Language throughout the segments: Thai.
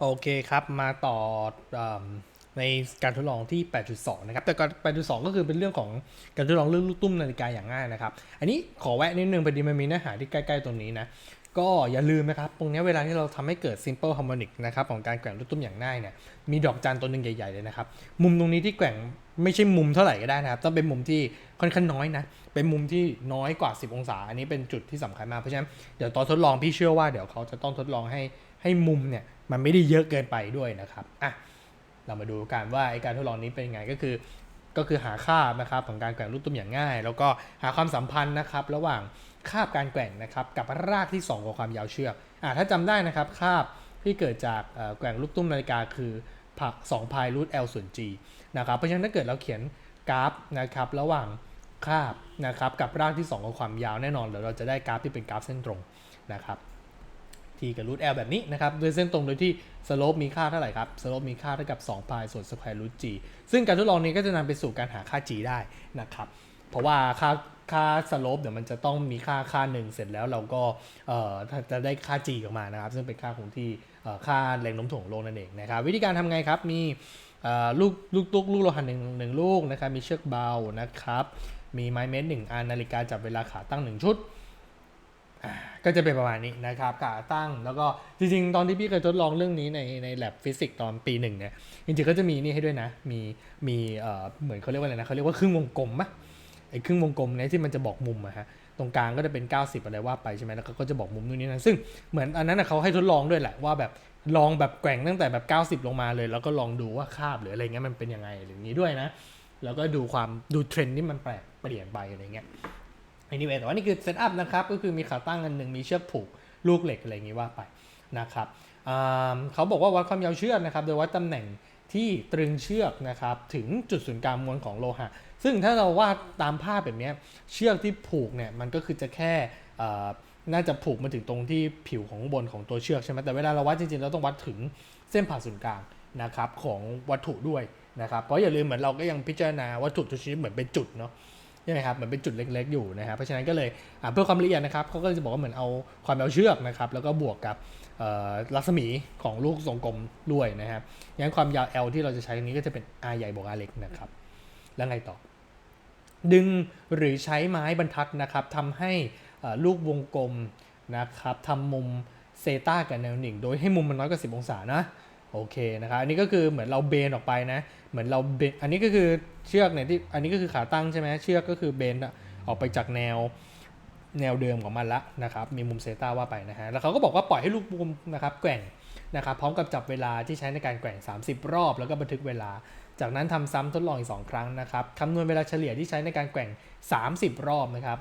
โอเคครับมาต่อในการทดลองที่ 8.2 นะครับ แต่ก่อน8.2 ก็คือเป็นเรื่องของการทดลองเรื่องลูกตุ้มนาฬิกาอย่างง่ายนะครับ อันนี้ขอแวะนิดนึงพอดีมันมีเนื้อหาที่ใกล้ๆตรงนี้นะ ก็อย่าลืมนะครับ ตรงนี้เวลาที่เราทำให้เกิด simple harmonic นะครับของการแกว่งลูกตุ้มอย่างง่ายเนี่ย มีดอกจันตัวหนึ่งใหญ่ๆเลยนะครับ มุมตรงนี้ที่แกว่งไม่ใช่มุมเท่าไหร่ก็ได้นะครับ ต้องเป็นมุมที่ค่อนข้างน้อยนะ เป็นมุมที่น้อยกว่า 10 องศา อันนี้เป็นจุดที่สำคัญมาก เพราะฉะนั้นเดี๋ยวตอนทดลองพี่เชื่อว่าเดี๋ยวเขาจะต้องทดลองให้ให้มุมเนี่ย มันไม่ได้เยอะเกินไปด้วยนะครับอะเรามาดูกันว่าไอการทดลองนี้เป็นยังไงก็คือก็คือหาค่านะครับของการแกว่งลูกตุ้มอย่างง่าย แล้วก็หาความสัมพันธ์นะครับ ระหว่างคาบการแกว่งนะครับกับรากที่ 2 ของความยาวเชือกอะถ้าจำได้นะครับคาบที่เกิดจากแกว่งลูกตุ้มนาฬิกาคือผัก2พายรูท L ส่วน G นะครับเพราะฉะนั้นถ้าเกิดเราเขียนกราฟนะครับระหว่างคาบนะครับกับรากที่ 2 ของความยาวแน่นอนเดี๋ยวเราจะได้กราฟที่เป็นกราฟเส้นตรงนะครับ กับ root l แบบนี้นะครับโดยเส้นตรงโดยที่ slope มีค่าเท่าไหร่ครับ slope มีค่าเท่ากับ2 pi ส่วน square root g ซึ่งการทดลองนี้ก็จะนำไปสู่การหาค่า g ได้นะครับ เพราะว่าค่าค่า slope เดี๋ยวมันจะต้องมีค่าค่าหนึ่งเสร็จแล้วเราก็จะได้ค่า g ออกมานะครับ ซึ่งเป็นค่าคงที่ค่าแรงโน้มถ่วงโลกนั่นเองนะครับ วิธีการทำไงครับมีลูกลูกตุกลูกโลหะหนึ่งหนึ่งลูกนะครับมีเชือกเบานะครับมีไม้เมตรหนึ่งอันนาฬิกาจับเวลาขาตั้งหนึ่งชุด ก็จะเป็นประมาณนี้นะครับขาตั้งแล้วก็จริงๆ ตอนที่พี่เคยทดลองเรื่องนี้ในใน lab ฟิสิกส์ตอนปีหนึ่งเนี่ยจริงๆก็จะมีนี่ให้ด้วยนะ มีมีเอ่อเหมือนเขาเรียกว่าอะไรนะเขาเรียกว่าครึ่งวงกลมปะไอ้ครึ่งวงกลมเนี่ยที่มันจะบอกมุมอะฮะตรงกลางก็จะเป็น 90 อะไรว่าไปใช่ไหมแล้วก็จะบอกมุมนู่นนี่นั่นซึ่งเหมือนอันนั้นนะเขาให้ทดลองด้วยแหละว่าแบบลองแบบแกว่งตั้งแต่แบบ 90 ลงมาเลย แล้วก็ลองดูว่าคาบหรืออะไรเงี้ยมันเป็นยังไงหรืออย่างนี้ด้วยนะ แล้วก็ดูความดูเทรนด์ที่มันแปลกเปลี่ยนไปอะไรเงี้ย anyway แต่ว่านี่คือเซตอัพนะครับก็คือมีขาตั้งอันหนึ่งมีเชือกผูกลูกเหล็กอะไรอย่างนี้ว่าไปนะครับเขาบอกว่าวัดความยาวเชือกนะครับ โดยวัดตำแหน่งที่ตรึงเชือกนะครับถึงจุดศูนย์กลางมวลของโลหะ ซึ่งถ้าเราวาดตามภาพแบบนี้เชือกที่ผูกเนี่ยมันก็คือจะแค่อน่าจะผูกมาถึงตรงที่ผิวของบนของตัวเชือกใช่ไหมแต่เวลาเราวัดจริงๆเราต้องวัดถึงเส้นผ่าศูนย์กลางนะครับของวัตถุด้วยนะครับเพราะอย่าลืมเหมือนเราก็ยังพิจารณาวัตถุทุกชนิดเหมือนเป็นจุดเนาะ ใช่ไหมครับเหมือนเป็นจุดเล็กๆอยู่นะครับเพราะฉะนั้นก็เลยเพื่อความละเอียดนะครับเขาก็จะบอกว่าเหมือนเอาความยาวเชือกนะครับแล้วก็บวกกับเอ่อรัศมีของลูกทรงกลมด้วยนะครับงั้นความยาว L ที่เราจะใช้ตรงนี้ก็จะเป็น R ใหญ่บวก R เล็กนะครับ แล้วไงต่อ ดึงหรือใช้ไม้บรรทัดนะครับทำให้ลูกวงกลมนะครับทำมุมเซตากับแนวหนิ่งโดยให้มุมมันน้อยกว่า 10 องศานะ โอเคนะครับอันนี้ก็คือเหมือนเราเบนออกไปนะ เหมือนเราเบนอันนี้ก็คือเชือกเนี่ยที่อันนี้ก็คือขาตั้งใช่ไหมเชือกก็คือเบนออกไปจากแนวแนวเดิมของมันละนะครับมีมุมเซต้าว่าไปนะฮะแล้วเขาก็บอกว่าปล่อยให้ลูกมุมนะครับแกว่งนะครับพร้อมกับจับเวลาที่ใช้ในการแกว่ง 30 รอบ แล้วก็บันทึกเวลา จากนั้นทำซ้ำทดลองอีก 2 ครั้งนะครับคำนวณเวลาเฉลี่ยที่ใช้ในการแกว่ง 30 รอบนะครับ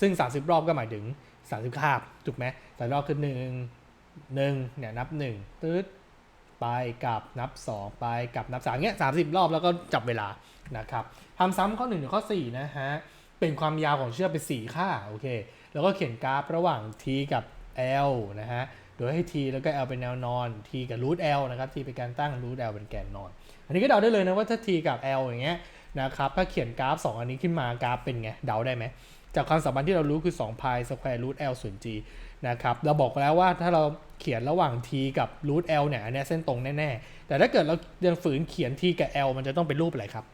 ซึ่ง 30 รอบก็หมายถึง 30คาบถูกไหมแต่รอบคือ1 1เนี่ยนับ1ตืด ไปกับนับ 2 ไปกับนับ3เงี้ย30 รอบแล้วก็จับเวลานะครับทำซ้ำข้อ1ถึงข้อ4นะฮะเป็นความยาวของเชือกเป็น 4 ค่าโอเคแล้วก็เขียนกราฟระหว่าง t กับ l นะฮะโดยให้ t แล้วก็ l เป็นแนวนอน t กับ root l นะครับ t เป็นการตั้ง root l เป็นแกนนอน อันนี้ก็เดาได้เลยนะว่าถ้า t กับ l อย่างเงี้ยนะครับถ้าเขียนกราฟ 2 อันนี้ขึ้นมากราฟเป็นไงเดาได้ไหมจากความสัมพันธ์ที่เรารู้คือ2 pi square root l ส่วน g นะครับเราบอกแล้วว่าถ้าเราเขียนระหว่าง t กับ root l เนี่ยอันเนี้ยเส้นตรงแน่ๆ แต่ถ้าเกิดเรายังฝืนเขียน t กับ l มันจะต้องเป็นรูปอะไรครับ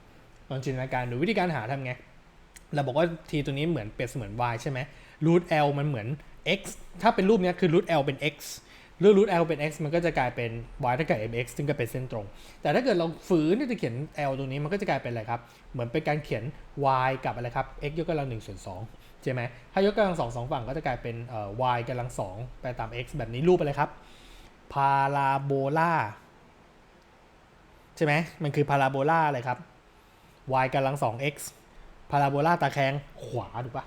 ลองจินตนาการดูวิธีการหาทำไง เราบอกว่า t ตัวนี้เหมือนเปรียบเสมือน y ใช่ไหม root l มันเหมือน x ถ้าเป็นรูปเนี้ยคือ root l เป็น x หรือ root l เป็น x มันก็จะกลายเป็น y เท่ากับ mx ซึ่งก็เป็นเส้นตรง แต่ถ้าเกิดเราฝืนที่จะเขียน l ตรงนี้มันก็จะกลายเป็นอะไรครับ เหมือนเป็นการเขียน y กับอะไรครับ x ยกกำลังหนึ่งส่วนสองใช่ไหมถ้ายกกำลังสองสองฝั่งก็จะกลายเป็นเอ่อ y กำลังสองไปตาม x แบบนี้รูปอะไรครับพาราโบลาใช่ไหมมันคือพาราโบลาอะไรครับ y กำลังสอง x พาราโบลาตาแคงขวาถูกปะ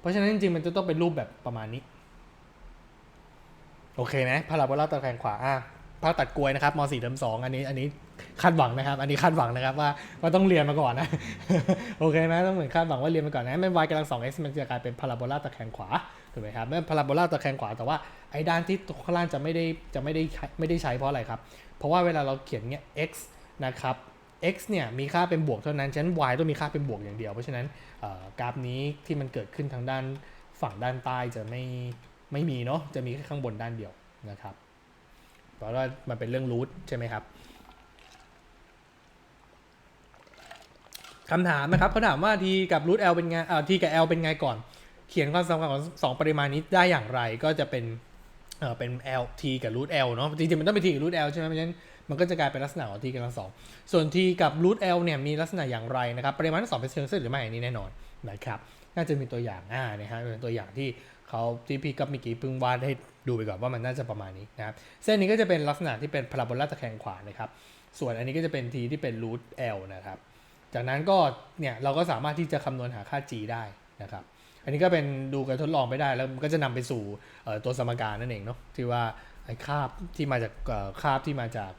เพราะฉะนั้นจริงๆมันจะต้องเป็นรูปแบบประมาณนี้ โอเคไหมพาราโบลาตาแคงขวาอะภาคตัดกลวยนะครับม .4 เทอม2อันนี้อันนี้คาดหวังนะครับ อันนี้คาดหวังนะครับว่าว่าต้องเรียนมาก่อนนะ โอเคไหมต้องเหมือนคาดหวังว่าเรียนมาก่อนนะไม่ y กำลังสอง x มันจะกลายเป็นพาราโบลาตะแคงขวาถูกไหมครับไม่พาราโบลาตะแคงขวาแต่ว่าไอ้ด้านที่ข้างล่างจะไม่ได้จะไม่ได้ไม่ได้ใช้เพราะอะไรครับ เพราะว่าเวลาเราเขียนเนี้ย x นะครับ x เนี่ยมีค่าเป็นบวกเท่านั้นฉะนั้น y ต้องมีค่าเป็นบวกอย่างเดียว เพราะฉะนั้นกราฟนี้ที่มันเกิดขึ้นทางด้านฝั่งด้านใต้จะไม่ ไม่มีเนาะจะมีแค่ข้างบนด้านเดียวนะครับ เพราะว่ามันเป็นเรื่องรูทใช่ไหมครับคำถามนะครับเขาถามว่า t กับ root l เป็นไงเอ่อ t กับ l เป็นไงก่อน เขียนความสำคัญของสองปริมาณนี้ได้อย่างไรก็จะเป็นเออเป็น l t กับ root l เนาะจริงๆมันต้องเป็น t กับ root l ใช่ไหมเพราะฉะนั้นมันก็จะกลายเป็นลักษณะของ t กำลังสองส่วน t กับ root l เนี่ยมีลักษณะอย่างไรนะครับปริมาณทั้งสองเป็นเชิงเส้นหรือไม่อันนี้แน่นอนนะครับน่าจะมีตัวอย่างอ่านะฮะเป็นตัวอย่างที่ เขาที่พี่กับเมิกี้เพิ่งวาดให้ดูไปก่อนว่ามันน่าจะประมาณนี้นะครับ เส้นนี้ก็จะเป็นลักษณะที่เป็นพาราโบลาตะแคงขวานะครับ ส่วนอันนี้ก็จะเป็น t ที่เป็น root l นะครับ จากนั้นก็เนี่ยเราก็สามารถที่จะคำนวณหาค่า g ได้นะครับ อันนี้ก็เป็นดูการทดลองไปได้แล้วมันก็จะนำไปสู่ตัวสมการนั่นเองเนาะที่ว่าไอ้คาบที่มาจากเอ่อคาบที่มาจาก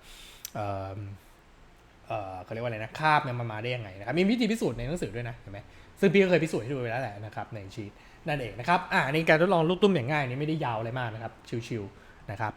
เขาเรียกว่าอะไรนะคาบเนี่ยมันมาได้ยังไงนะครับมีวิธีพิสูจน์ในหนังสือด้วยนะเห็นไหมซึ่งพี่ก็เคยพิสูจน์ให้ดูไปแล้วแหละนะครับในชีตนั่นเองนะครับอ่าในการทดลองลูกตุ้มอย่างง่ายนี่ไม่ได้ยาวอะไรมากนะครับชิวๆนะครับ